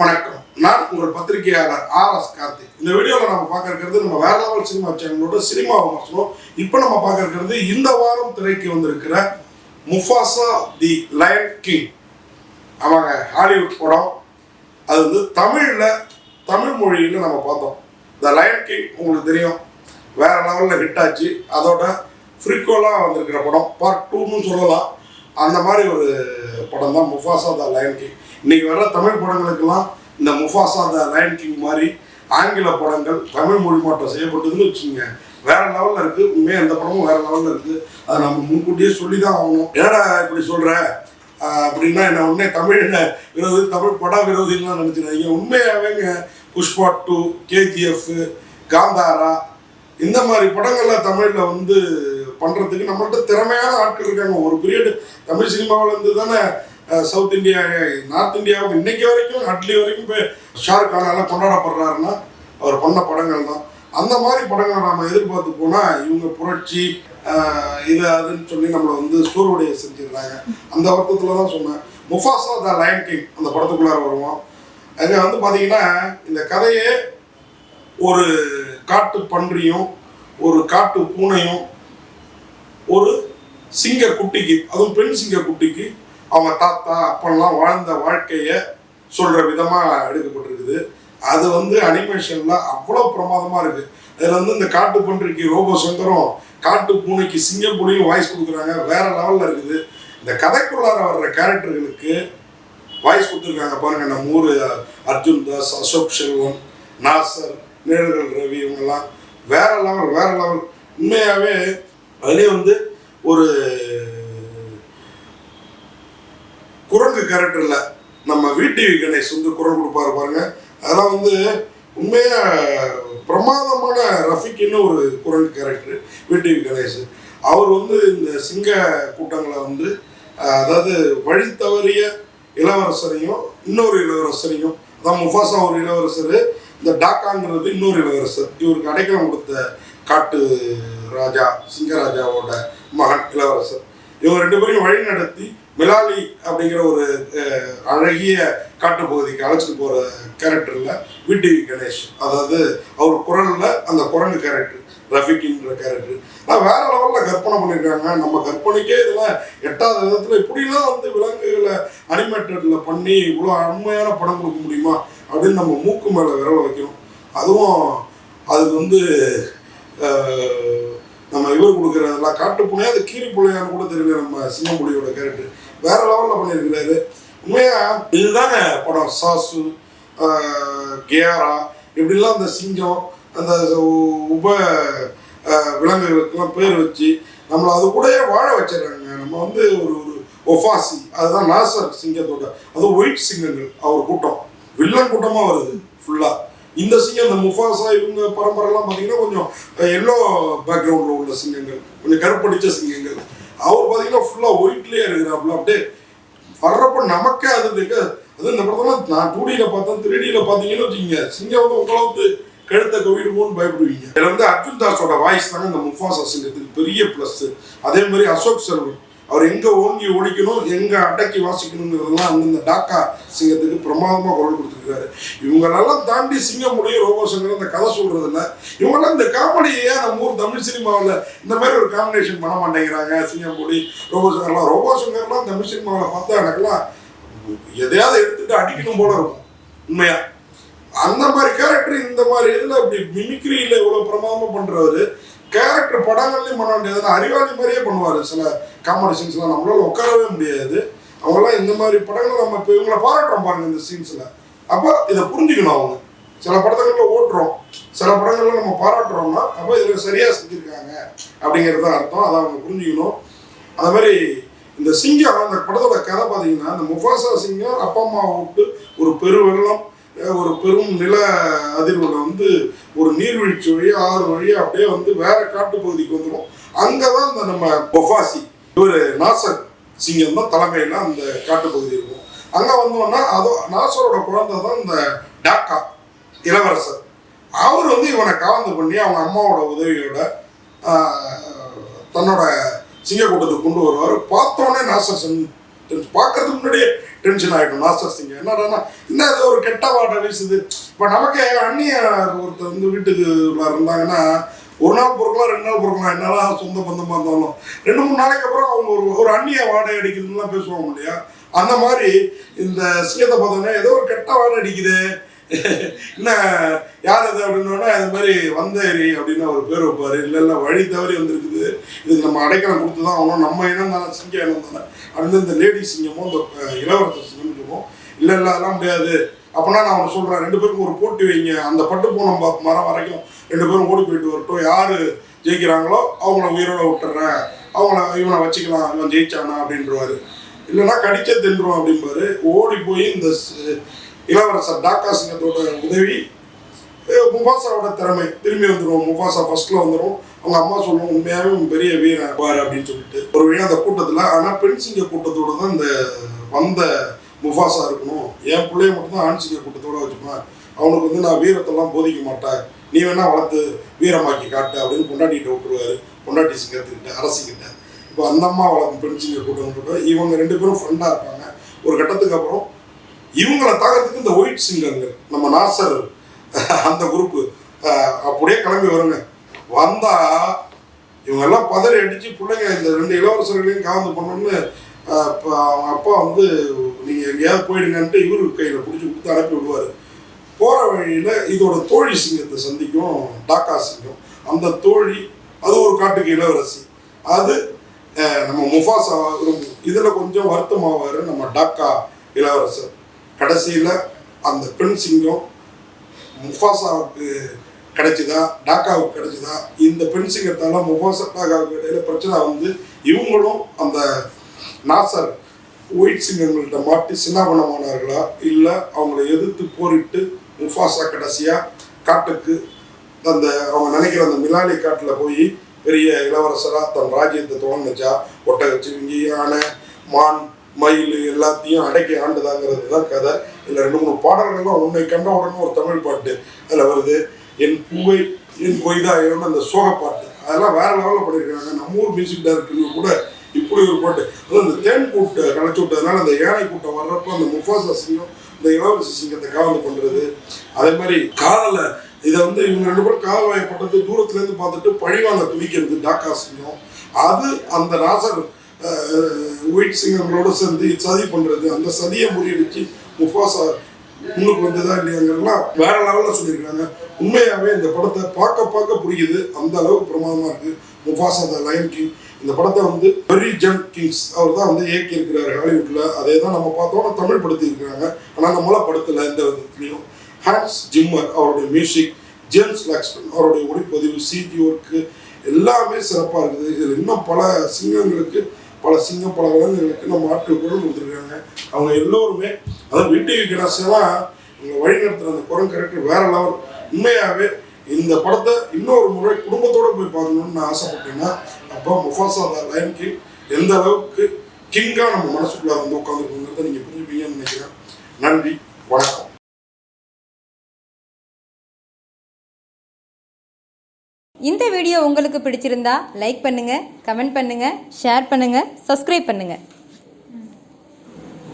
வணக்கம். நான் உங்கள் பத்திரிகையாளர் ஆர் எஸ் கார்த்திக். இந்த வீடியோவில் நம்ம பார்க்க இருக்கிறது நம்ம வேற லெவல் சினிமா சேனலோட சினிமா விமர்சனம். இப்போ நம்ம பார்க்க இருக்கிறது இந்த வாரம் திரைக்கு வந்திருக்கிற முஃபாசா தி லயன் கிங். அவங்க ஹாலிவுட் படம். அது வந்து தமிழில் தமிழ் மொழியில் நம்ம பார்த்தோம். த லயன் கிங் உங்களுக்கு தெரியும். வேற லெவலில் ஹிட் ஆச்சு. அதோட ஃப்ரிக்கோலாக வந்திருக்கிற படம். பார்ட் டூன்னு சொல்லலாம். அந்த மாதிரி ஒரு படம் தான் முஃபாசா த லயன் கிங். இன்னைக்கு வர தமிழ் படங்களுக்கெல்லாம் இந்த முஃபாசா த லயன் கிங் மாதிரி ஆங்கில படங்கள் தமிழ் மொழி மாற்றம் செய்யப்பட்டதுன்னு வச்சுங்க வேற லெவலில் இருக்கு. உண்மையாக அந்த படமும் வேற லெவலில் இருக்கு. அதை நம்ம முன்கூட்டியே சொல்லி தான் ஆகணும். என்னடா இப்படி சொல்ற? அப்படின்னா என்ன உடனே தமிழ் விரோதி தமிழ் பட விரோதிலாம் நினச்சிடாதீங்க. உண்மையாகவேங்க புஷ்பா டூ கேஜிஎஃப் காந்தாரா இந்த மாதிரி படங்கள்ல தமிழில் வந்து பண்ணுறதுக்கு நம்மள்கிட்ட திறமையான ஆட்கள் இருக்காங்க. ஒரு பீரியட் தமிழ் சினிமாவில் இருந்து தானே சவுத் இந்தியா நார்த் இந்தியாவுக்கு இன்னைக்கு வரைக்கும் அட்லி வரைக்கும் போய் ஷாருக் கானால கொண்டாடப்படுறாருன்னா அவர் பண்ண படங்கள் தான். அந்த மாதிரி படங்களை நாம் எதிர்பார்த்து போனால் இவங்க புரட்சி இது அதுன்னு சொல்லி நம்மளை வந்து சூறுவடைய செஞ்சிடுறாங்க. அந்த வருத்தத்தில் தான் சொன்னேன். முஃபாசா த லயன் கிங் அந்த படத்துக்குள்ளார வருவோம் அதில் வந்து பார்த்தீங்கன்னா இந்த கதையே ஒரு காட்டு பன்றியும் ஒரு காட்டு பூனையும் ஒரு சிங்க குட்டிக்கு அதுவும் பெண் சிங்க குட்டிக்கு அவங்க தாத்தா அப்பெல்லாம் வாழ்ந்த வாழ்க்கையை சொல்கிற விதமாக எடுக்கப்பட்டிருக்குது. அது வந்து அனிமேஷனில் அவ்வளோ பிரமாதமாக இருக்குது அதில் வந்து இந்த காட்டு பன்றிக்கு ரோபோ சங்கரும் காட்டு பூனைக்கு சிங்கப்பூனையும் வாய்ஸ் கொடுக்குறாங்க. வேற லெவலில் இருக்குது. இந்த கதைக்குள்ளார வர்ற கேரக்டர்களுக்கு வாய்ஸ் கொடுத்துருக்காங்க பாருங்க. நம்ம ஊர் அர்ஜுன் தாஸ் அசோக் செல்வம் நாசர் நேர்கள் ரவி இவங்கெல்லாம் வேற லெவல் வேற லெவல் உண்மையாகவே அதுலேயே வந்து ஒரு குரங்கு கேரக்டரில் நம்ம விடிவி கணேஷ் வந்து குரல் கொடுப்பாரு பாருங்க. அதெல்லாம் வந்து உண்மையாக பிரமாதமான ரஃபிக்குன்னு ஒரு குரங்கு கேரக்டர் விடிவி கணேஷ். அவர் வந்து இந்த சிங்க கூட்டங்களை வந்து அதாவது வழி தவறிய இளவரசரையும் இன்னொரு இளவரசரையும் அதான் முஃபாசா ஒரு இளவரசர் இந்த டாக்காங்கிறது இன்னொரு இளவரசர். இவருக்கு அடைக்கலம் கொடுத்த காட்டு ராஜா சிங்கராஜாவோட மகன் இளவரசர். இவங்க ரெண்டு பேரையும் வழி நடத்தி மிலாலி அப்படிங்கிற ஒரு அழகிய காட்டுப்பகுதிக்கு அழைச்சிட்டு போற கேரக்டர்ல விடி கணேஷ். அதாவது அவர் குரல்ல அந்த குரங்கு கேரக்டர் ரஃபிக்கின்ற கேரக்டர் ஆனால் வேற லெவலில் கற்பனை பண்ணியிருக்காங்க நம்ம கற்பனைக்கே இதெல்லாம் எட்டாத விதத்தில் இப்படிலாம் வந்து விலங்குகளை அனிமேட்டட்ல பண்ணி இவ்வளோ அருமையான படம் கொடுக்க முடியுமா அப்படின்னு நம்ம மூக்கு மேலே விரல வைக்கணும். அதுவும் அதுக்கு வந்து இவர் கொடுக்குறதெல்லாம் காட்டு புனையா? அது கீரி புள்ளையான்னு கூட தெரியல நம்ம சிங்கம்புலியோட கேரக்டர் வேற லெவலில் பண்ணியிருக்கிறாரு உண்மையா? இதுதாங்க படம். சாசு கேரா இப்படிலாம் அந்த சிங்கம் அந்த உப விலங்குகளுக்கெல்லாம் பேர் வச்சு நம்மளை அது கூடயே வாழ வச்சிடறாங்க. நம்ம வந்து ஒரு ஒரு ஒஃபாசி. அதுதான் நாசர் சிங்கத்தோட. அதுவும் ஒயிட் சிங்கங்கள். அவர் கூட்டம். வில்லன் கூட்டமாக வருது ஃபுல்லாக இந்த சிங்கம் இந்த முஃபாசா இவங்க பரம்பரைலாம் பார்த்தீங்கன்னா கொஞ்சம் எல்லோ பேக்ரவுண்டில் உள்ள சிங்கங்கள் கொஞ்சம் கருப்படிச்ச சிங்கங்கள். அவர் பார்த்தீங்கன்னா ஃபுல்லாக ஒயிட்லேயே இருக்கிறாப்புல அப்படியே வர்றப்ப நமக்கே அது தெக்க அது இந்த படத்தெல்லாம் நான் டூடியில் பார்த்தேன் த்ரீடியில் பார்த்தீங்கன்னு வச்சுக்கோங்க சிங்கம் வந்து உங்களை வந்து கழுத்தை கவிடுமோன்னு பயப்படுவீங்க. இதில் வந்து அர்ஜுன் தாஸோட வாய்ஸ் தாங்க இந்த முஃபாசா சிங்கத்துக்கு பெரிய ப்ளஸ் அதே மாதிரி அசோக் செல்வன் அவர் எங்க ஓங்கி ஒழிக்கணும் எங்க அடக்கி வாசிக்கணுங்கிறதெல்லாம் அந்தந்த டாக்கா சிங்கத்துக்கு பிரமாதமா குரல் கொடுத்துருக்காரு. இவங்களெல்லாம் தாண்டி சிங்கம் முடியும் ரோபோ சங்கர் அந்த கதை சொல்றது இவங்கெல்லாம் இந்த காமெடியை நம்ம ஊர் தமிழ் சினிமாவில் இந்த மாதிரி ஒரு காம்பினேஷன் பண்ண மாட்டேங்கிறாங்க? சிங்கமுடி ரோபோ சங்கர்லாம் ரோபோ சங்கர்லாம் தமிழ் சினிமாவில் பார்த்தா எனக்குலாம் எதையாவது எடுத்துட்டு அடிக்கணும் போல இருக்கும். உண்மையா? அந்த மாதிரி கேரக்டர் இந்த மாதிரி இதில் இப்படி மிமிக்ரியில் இவ்வளோ பிரமாதமாக பண்ணுறவர் கேரக்டர் படங்கள்லையும் பண்ண வேண்டியது அறிவாளி மாதிரியே பண்ணுவார் சில காமெடி சீன்ஸ்லாம் நம்மளால உட்காரவே முடியாது. அவங்களாம் இந்த மாதிரி படங்களை நம்ம இப்போ இவங்களை பாராட்டுறோம் பாருங்க இந்த சீன்ஸில் அப்போ இதை புரிஞ்சுக்கணும் அவங்க. சில படங்களில் ஓட்டுறோம். சில படங்களில் நம்ம பாராட்டுறோம்னா அப்போ இதில் சரியாக செஞ்சுருக்காங்க அப்படிங்கிறது தான் அர்த்தம். அதை அவங்க புரிஞ்சுக்கணும். அது மாதிரி இந்த சிங்கம் அந்த படத்தோட கதை பார்த்தீங்கன்னா இந்த முஃபாசா சிங்கம் அப்பா அம்மாவை விட்டு ஒரு பெருவெள்ளம் வெள்ளம் ஒரு பெரும் நில அதிர்வுல வந்து ஒரு நீர்வீழ்ச்சி வழியாக ஆறு வழியாக அப்படியே வந்து வேற காட்டுப்பகுதிக்கு வந்துடும் அங்கே தான் இந்த நம்ம பொஃபாசி இவர் நாசர் சிங்கம் தான் தலைமையில அந்த காட்டுப்பகுதி இருக்கும். அங்க வந்தோம்னா அதோ நாசரோட குழந்தை தான் இந்த டாக்கா இளவரசர். அவர் வந்து இவனை கலந்து பண்ணி அவங்க அம்மாவோட உதவியோட தன்னோட சிங்க கொண்டு வருவார். பார்த்தோன்னே நாசர் சிங் பார்க்கறதுக்கு முன்னாடியே டென்ஷன் ஆகிடும் நாசர் சிங்கம் என்னடான்னா என்ன ஏதோ ஒரு கெட்ட வாட்டை வீசுது? இப்போ நமக்கு அந்நிய ஒருத்தர் வந்து வீட்டுக்கு இருந்தாங்கன்னா ஒரு நாள் பொறுக்கலாம் ரெண்டு நாள் பொறுக்கலாம். என்னதான் சொந்த பந்தமாக இருந்தாலும். ரெண்டு மூணு நாளைக்கு அப்புறம் அவங்க ஒரு ஒரு அந்நிய வாடகை அடிக்குதுன்னுலாம் பேசுவாங்க இல்லையா? அந்த மாதிரி இந்த சிங்கத்தை பார்த்தோன்னா ஏதோ ஒரு கெட்ட வாடகை அடிக்குது. என்ன யார் அது அப்படின்னா இது மாதிரி வந்தேரி அப்படின்னு அவர் பேர் வைப்பார். இல்லை இல்லை வழி தவறி வந்திருக்குது. இதுக்கு நம்ம அடைக்கலம் கொடுத்து தான் ஆகணும். நம்ம இனம் தானே சிங்கம் இனம் தானே. அப்படின்னு இந்த லேடி சிங்கமும் இந்த இளவரசர் சிங்கமும் இல்லை இல்லை அதெல்லாம் முடியாது. அப்படின்னா நான் அவனை சொல்கிறேன் ரெண்டு பேருக்கும் ஒரு போட்டி வைங்க. அந்த பட்டு பூனம் மரம் வரைக்கும் ரெண்டு பேரும் ஓடி போயிட்டு வரட்டும். யார் ஜெயிக்கிறாங்களோ அவங்கள உயிரோட விட்டுறேன். அவங்கள இவனை வச்சுக்கலாம் இவன் ஜெயிச்சானா? அப்படின்றவாரு. இல்லைன்னா கடிச்சே தின்றுவோம் அப்படிம்பாரு. ஓடி போய் இந்த இளவரசர் டாக்கா சிங்கத்தோட உதவி முபாசாவோட திறமை. திரும்பி வந்துடும் முபாசா ஃபர்ஸ்ட்ல வந்துடும் அவங்க அம்மா சொல்லுவோம் உண்மையாகவே பெரிய வீரன். பாரு அப்படின்னு சொல்லிட்டு. ஒரு வழியாக அந்த கூட்டத்தில் ஆனால் பெண் சிங்க கூட்டத்தோட தான் இந்த வந்த முஃபாசா இருக்கணும் என் பிள்ளைய மட்டும்தான் தான் கூட்டத்தோட வச்சுப்பேன். அவனுக்கு வந்து நான் வீரத்தெல்லாம் போதிக்க மாட்டேன். நீ வேணா வளர்த்து வீரமாக்கி காட்டு அப்படின்னு பொண்டாட்டிகிட்ட விட்டுருவாரு பொண்டாட்டி சிங்கத்துக்கிட்ட அரசிக்கிட்ட. இப்போ அந்த அம்மா வளர்க்கும் பெண் சிங்க கூட்டம் இவங்க ரெண்டு பேரும் ஃப்ரெண்டாக இருப்பாங்க. ஒரு கட்டத்துக்கு அப்புறம் இவங்களை தாக்கிறதுக்கு இந்த ஒயிட் சிங்கங்கள் நம்ம நாசர் அந்த குரூப்பு அப்படியே கிளம்பி வருங்க. வந்தா இவங்க எல்லாம் பதறி அடிச்சு பிள்ளைங்க இந்த ரெண்டு இளவரசர்களையும் காவந்து பண்ணணும்னு அவங்க அப்பா வந்து நீங்கள் எங்கேயாவது போயிடுங்கன்ட்டு இவரு கையில் பிடிச்சி கொடுத்து அனுப்பி விடுவார். போகிற வழியில் இதோட தோழி சிங்கத்தை சந்திக்கும் டாக்கா சிங்கம். அந்த தோழி அது ஒரு காட்டுக்கு இளவரசி. அது நம்ம முஃபாசா விரும்பும் இதுல கொஞ்சம் வருத்தமாவார் நம்ம டாக்கா இளவரசர். கடைசியில் அந்த பெண் சிங்கம் முஃபாசாவுக்கு கிடைச்சிதா டாக்காவுக்கு கிடைச்சிதா? இந்த பெண் சிங்கத்தால் முஃபாசா டாக்காவுக்கு இடையில பிரச்சனை வந்து இவங்களும் அந்த நாசர் ஒயிட் சிங்கங்கள்கிட்ட மாட்டி சின்னாபனமானார்களா? இல்லை அவங்கள எதிர்த்து போரிட்டு முஃபாசா கடைசியாக காட்டுக்கு அந்த அவங்க நினைக்கிற அந்த மிலாலி காட்டில் போய் பெரிய இளவரசராக தன் ராஜ்யத்தை துவங்குச்சா ஒட்டகச்சிங்கி யானை மான் மயில் எல்லாத்தையும் அடக்கி ஆண்டுதாங்கிறது தான் கதை. இதில் ரெண்டு மூணு பாடல்கள்லாம் உன்னை கண்ட உடனே ஒரு தமிழ் பாட்டு. அதில் வருது என் பூவை என் கொய்தாயோன்னு அந்த சோக பாட்டு அதெல்லாம் வேற லெவலில் பண்ணியிருக்காங்க நம்ம ஊர் மியூசிக் டைரக்டருங்க கூட இப்படி ஒரு பாட்டு. அதுவும் இந்த தேன் கூட்டை கலைச்சு விட்டதுனால அந்த யானை கூட்டம் வர்றப்போ அந்த முஃபாசாசியும் சிங்கம் இந்த இளவரசி சிங்கத்தை காவல் பண்ணுறது அதே மாதிரி காதலை இதை வந்து இவங்க ரெண்டு பேரும் காதல் வயப்பட்டது தூரத்துலேருந்து பார்த்துட்டு பழிவாங்க துணிக்கிறது டாக்கா சிங்கம். அது அந்த நாசர் ஒயிட் சிங்கங்களோட சேர்ந்து சதி பண்ணுறது அந்த சதியை முறியடிச்சு முஃபாசா முன்னுக்கு வந்ததா இல்லையாங்கிறதுலாம் வேற லெவலில் சொல்லியிருக்காங்க. உண்மையாகவே இந்த படத்தை பார்க்க பார்க்க புரியுது. அந்த அளவுக்கு பிரமாதமாக இருக்குது முஃபாசா த லயன் கிங் இந்த படத்தை வந்து வெரி ஜென் கிங்ஸ் அவர் தான் வந்து இயக்கி இருக்கிறாரு ஹாலிவுட்ல. அதே தான் நம்ம பார்த்தோம்னா தமிழ் படுத்தி இருக்கிறாங்க ஆனால் நம்மளாம் படத்தில் எந்த விதத்துலையும். ஹான்ஸ் ஜிம்மர் அவருடைய மியூசிக் ஜேம்ஸ் லாக்ஸ்டன் அவருடைய ஒளிப்பதிவு சிஜி ஒர்க்கு எல்லாமே சிறப்பாக இருக்குது. இதில் இன்னும் பல சிங்கங்களுக்கு பல சிங்கம் பல விலங்குகளுக்கு நம்ம ஆட்கள் குரல் கொடுத்துருக்காங்க. அவங்க எல்லோருமே அதாவது வீட்டு கணேசெல்லாம் இவங்க வழி நடத்துகிற அந்த குரல் கேரக்டர் வேற லெவல் உண்மையாகவே இந்த படத்தை இன்னொரு முறை குடும்பத்தோடு போய் பார்க்கணும்னு ஆசைப்பட்டீங்கன்னா அப்போ முஃபாசா லைன் கிங் எந்த அளவுக்கு கிங்காக நம்ம மனசுக்குள்ள வந்து உட்காந்துருக்கோங்கிறத நீங்கள் புரிஞ்சுப்பீங்கன்னு நினைக்கிறேன். நன்றி வணக்கம். இந்த வீடியோ உங்களுக்கு பிடிச்சிருந்தா லைக் பண்ணுங்கள் கமெண்ட் பண்ணுங்க ஷேர் பண்ணுங்கள் சப்ஸ்கிரைப் பண்ணுங்கள்